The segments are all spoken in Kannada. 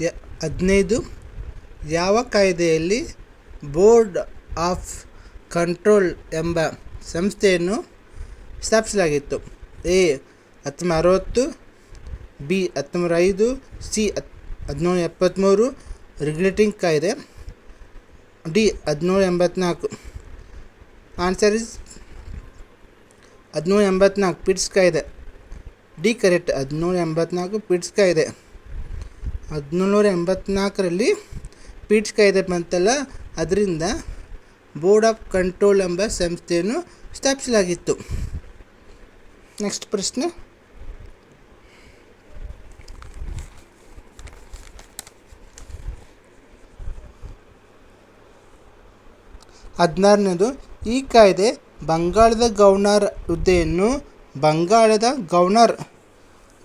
ಯ ಹದಿನೈದು, ಯಾವ ಕಾಯ್ದೆಯಲ್ಲಿ ಬೋರ್ಡ್ ಆಫ್ ಕಂಟ್ರೋಲ್ ಎಂಬ ಸಂಸ್ಥೆಯನ್ನು ಸ್ಥಾಪಿಸಲಾಗಿತ್ತು? ಎ, ಹತ್ತೊಂಬತ್ತು ಅರವತ್ತು ಬಿ ಹತ್ತೊಂಬತ್ತು ಐದು ಸಿ ಹತ್ ಹದಿನೇಳು ಎಪ್ಪತ್ತ್ಮೂರು ರೆಗ್ಯುಲೇಟಿಂಗ್ ಕಾಯ್ದೆ. ಡಿ ಹದಿನೇಳು ಎಂಬತ್ನಾಲ್ಕು. ಆನ್ಸರ್ ಇಸ್ ಹದಿನೇಳು ಎಂಬತ್ನಾಲ್ಕು, ಪಿಟ್ಸ್ ಕಾಯ್ದೆ. ಡಿ, ಕರೆಕ್ಟ್ ಹದಿನೇಳು ಎಂಬತ್ನಾಲ್ಕು, ಪಿಟ್ಸ್ ಕಾಯ್ದೆ. ಹದಿನೇಳುನೂರ ಎಂಬತ್ನಾಲ್ಕರಲ್ಲಿ ಪಿಟ್ಸ್ ಕಾಯ್ದೆ ಬಂತಲ್ಲ, ಅದರಿಂದ ಬೋರ್ಡ್ ಆಫ್ ಕಂಟ್ರೋಲ್ ಎಂಬ ಸಂಸ್ಥೆಯನ್ನು ಸ್ಥಾಪಿಸಲಾಗಿತ್ತು. ನೆಕ್ಸ್ಟ್ ಪ್ರಶ್ನೆ. ಹದಿನಾರನೇದು, ಈ ಕಾಯ್ದೆ ಬಂಗಾಳದ ಗವರ್ನರ್ ಹುದ್ದೆಯನ್ನು ಬಂಗಾಳದ ಗವರ್ನರ್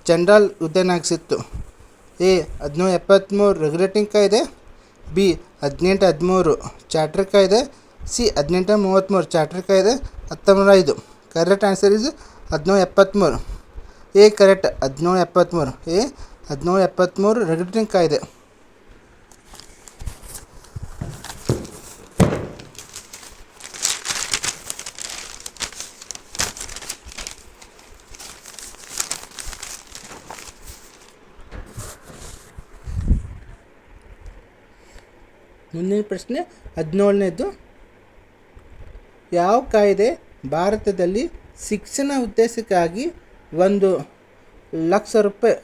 ಜನರಲ್ ಹುದ್ದೆನಾಗಿಸಿತ್ತು ಎ ಹದಿನೇಳು ಎಪ್ಪತ್ತ್ಮೂರು ರೆಗ್ಯುಲೇಟಿಂಗ್ ಕಾಯ್ದೆ ಬಿ, ಹದಿನೆಂಟು, ಹದಿಮೂರು. ಚಾರ್ಟರ್ ಕಾಯ್ದೆ ಸಿ, ಹದಿನೆಂಟು ಮೂವತ್ತ್ಮೂರು ಚಾರ್ಟರ್ ಕಾಯ್ದೆ ಹತ್ತೊಂಬತ್ತು ಐದು ಕರೆಕ್ಟ್ ಆನ್ಸರ್ ಇಸ್ ಹದಿನೇಳು ಎಪ್ಪತ್ತ್ಮೂರು ಎ ಕರೆಕ್ಟ್ ಹದಿನೇಳು ಎಪ್ಪತ್ತ್ಮೂರು ಎ ಹದಿನೇಳು ಎಪ್ಪತ್ತ್ಮೂರು ರೆಗ್ಯುಲೇಟಿಂಗ್ ಕಾಯ್ದೆ ಮುಂದಿನ ಪ್ರಶ್ನೆ ಹದಿನೇಳನೇದು. ಯಾವ ಕಾಯ್ದೆ ಭಾರತದಲ್ಲಿ ಶಿಕ್ಷಣ ಉದ್ದೇಶಕ್ಕಾಗಿ ಒಂದು ಲಕ್ಷ ರೂಪಾಯಿ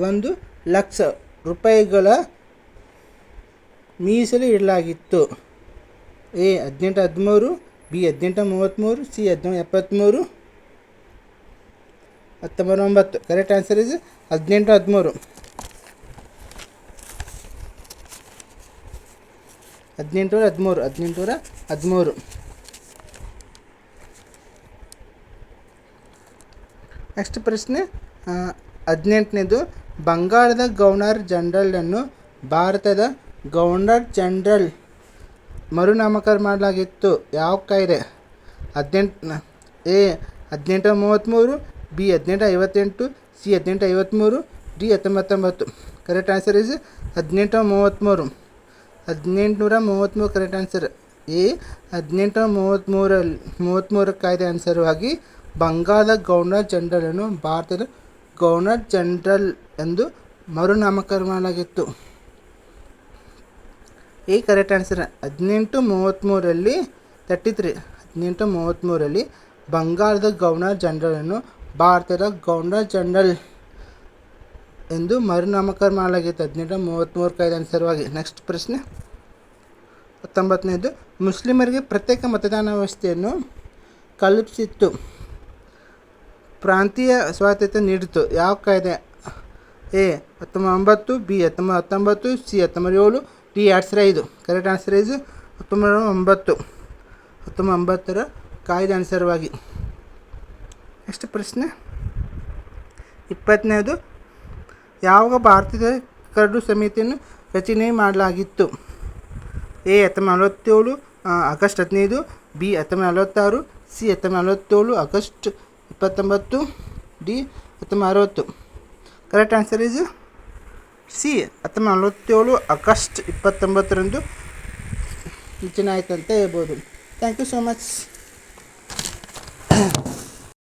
ಒಂದು ಲಕ್ಷ ರೂಪಾಯಿಗಳ ಮೀಸಲು ಇಡಲಾಗಿತ್ತು. ಎ, ಹದಿನೆಂಟು ಹದಿಮೂರು, ಬಿ, ಹದಿನೆಂಟು ಮೂವತ್ತ್ಮೂರು ಸಿ ಹದಿನೇಳು ಎಪ್ಪತ್ತ್ಮೂರು ಹತ್ತೊಂಬತ್ತು ಒಂಬತ್ತು ಕರೆಕ್ಟ್ ಆನ್ಸರ್ ಇಸ್ ಹದಿನೆಂಟು ಹದಿಮೂರು. ಹದಿನೆಂಟುನೂರ ಹದಿಮೂರು ಹದಿನೆಂಟುನೂರ ಹದಿಮೂರು. ನೆಕ್ಸ್ಟ್ ಪ್ರಶ್ನೆ ಹದಿನೆಂಟನೇದು, ಬಂಗಾಳದ ಗವರ್ನರ್ ಜನರಲನ್ನು ಭಾರತದ ಗವರ್ನರ್ ಜನರಲ್ ಮರುನಾಮಕರಣ ಮಾಡಲಾಗಿತ್ತು. ಯಾವ ಕಾಯ್ದೆ? ಹದಿನೆಂಟು, ಎ ಹದಿನೆಂಟು ಮೂವತ್ತ್ಮೂರು ಬಿ ಹದಿನೆಂಟು ಐವತ್ತೆಂಟು, ಸಿ ಹದಿನೆಂಟು ಐವತ್ತ್ಮೂರು ಡಿ, ಹತ್ತೊಂಬತ್ತೊಂಬತ್ತು. ಕರೆಕ್ಟ್ ಆನ್ಸರ್ ಇಸ್ ಹದಿನೆಂಟು ಮೂವತ್ತ್ಮೂರು ಹದಿನೆಂಟುನೂರ ಮೂವತ್ತ್ಮೂರು ಕರೆಕ್ಟ್ ಆನ್ಸರ್ ಎ ಹದಿನೆಂಟು ಮೂವತ್ತ್ಮೂರಲ್ಲಿ ಮೂವತ್ತ್ಮೂರು ಕಾಯ್ದೆ ಅನುಸಾರವಾಗಿ ಬಂಗಾಳದ ಗವರ್ನರ್ ಜನರಲನ್ನು ಭಾರತದ ಗವರ್ನರ್ ಜನರಲ್ ಎಂದು ಮರುನಾಮಕರಣ ಮಾಡಲಾಗಿತ್ತು ಈ ಕರೆಕ್ಟ್ ಆನ್ಸರ್ ಹದಿನೆಂಟು ಮೂವತ್ತ್ಮೂರಲ್ಲಿ ತರ್ಟಿ ತ್ರೀ ಹದಿನೆಂಟು ಮೂವತ್ತ್ಮೂರಲ್ಲಿ ಬಂಗಾಳದ ಗವರ್ನರ್ ಜನರಲನ್ನು ಭಾರತದ ಗವರ್ನರ್ ಜನರಲ್ ಎಂದು ಮರುನಾಮಕರಣ ಮಾಡಲಾಗಿತ್ತು. ಹದಿನೆಂಟು ಮೂವತ್ತ್ಮೂರು ಕಾಯ್ದೆ ಅನುಸಾರವಾಗಿ. ನೆಕ್ಸ್ಟ್ ಪ್ರಶ್ನೆ. ಹತ್ತೊಂಬತ್ತನೇದು, ಮುಸ್ಲಿಮರಿಗೆ ಪ್ರತ್ಯೇಕ ಮತದಾನ ವ್ಯವಸ್ಥೆಯನ್ನು ಕಲ್ಪಿಸಿತ್ತು. ಪ್ರಾಂತೀಯ ಸ್ವಾತಂತ್ರ್ಯ ನೀಡಿತು ಯಾವ ಕಾಯ್ದೆ? ಎ, ಹತ್ತೊಂಬತ್ತು ಒಂಬತ್ತು ಬಿ, ಹತ್ತೊಂಬತ್ತು ಹತ್ತೊಂಬತ್ತು ಸಿ ಹತ್ತೊಂಬತ್ತು ಏಳು ಡಿ ಎರಡು ಸಾವಿರ ಐದು ಕರೆಕ್ಟ್ ಆನ್ಸರ್ ಐದು ಹತ್ತೊಂಬತ್ತು ಒಂಬತ್ತು ಹತ್ತೊಂಬತ್ತು ಒಂಬತ್ತರ ಕಾಯ್ದೆ ಅನುಸಾರವಾಗಿ. ನೆಕ್ಸ್ಟ್ ಪ್ರಶ್ನೆ. ಇಪ್ಪತ್ತನೇದು ಯಾವಾಗ ಭಾರತದ ಕರಡು ಸಮಿತಿಯನ್ನು ರಚನೆ ಮಾಡಲಾಗಿತ್ತು? ಎ ಹತ್ತೊಂಬತ್ತು ನಲವತ್ತೇಳು ಆಗಸ್ಟ್ ಹದಿನೈದು, ಬಿ ಹತ್ತೊಂಬತ್ತು ನಲವತ್ತಾರು ಸಿ ಹತ್ತೊಂಬತ್ತು ನಲವತ್ತೇಳು ಆಗಸ್ಟ್ ಇಪ್ಪತ್ತೊಂಬತ್ತು, ಡಿ, ಹತ್ತೊಂಬತ್ತು. ಅರವತ್ತು ಕರೆಕ್ಟ್ ಆನ್ಸರ್ ಇಸ್ ಸಿ ಹತ್ತೊಂಬತ್ತು ನಲವತ್ತೇಳು ಆಗಸ್ಟ್ ಇಪ್ಪತ್ತೊಂಬತ್ತರಂದು ರಚನೆ ಅಂತ ಹೇಳ್ಬೋದು. Thank you so much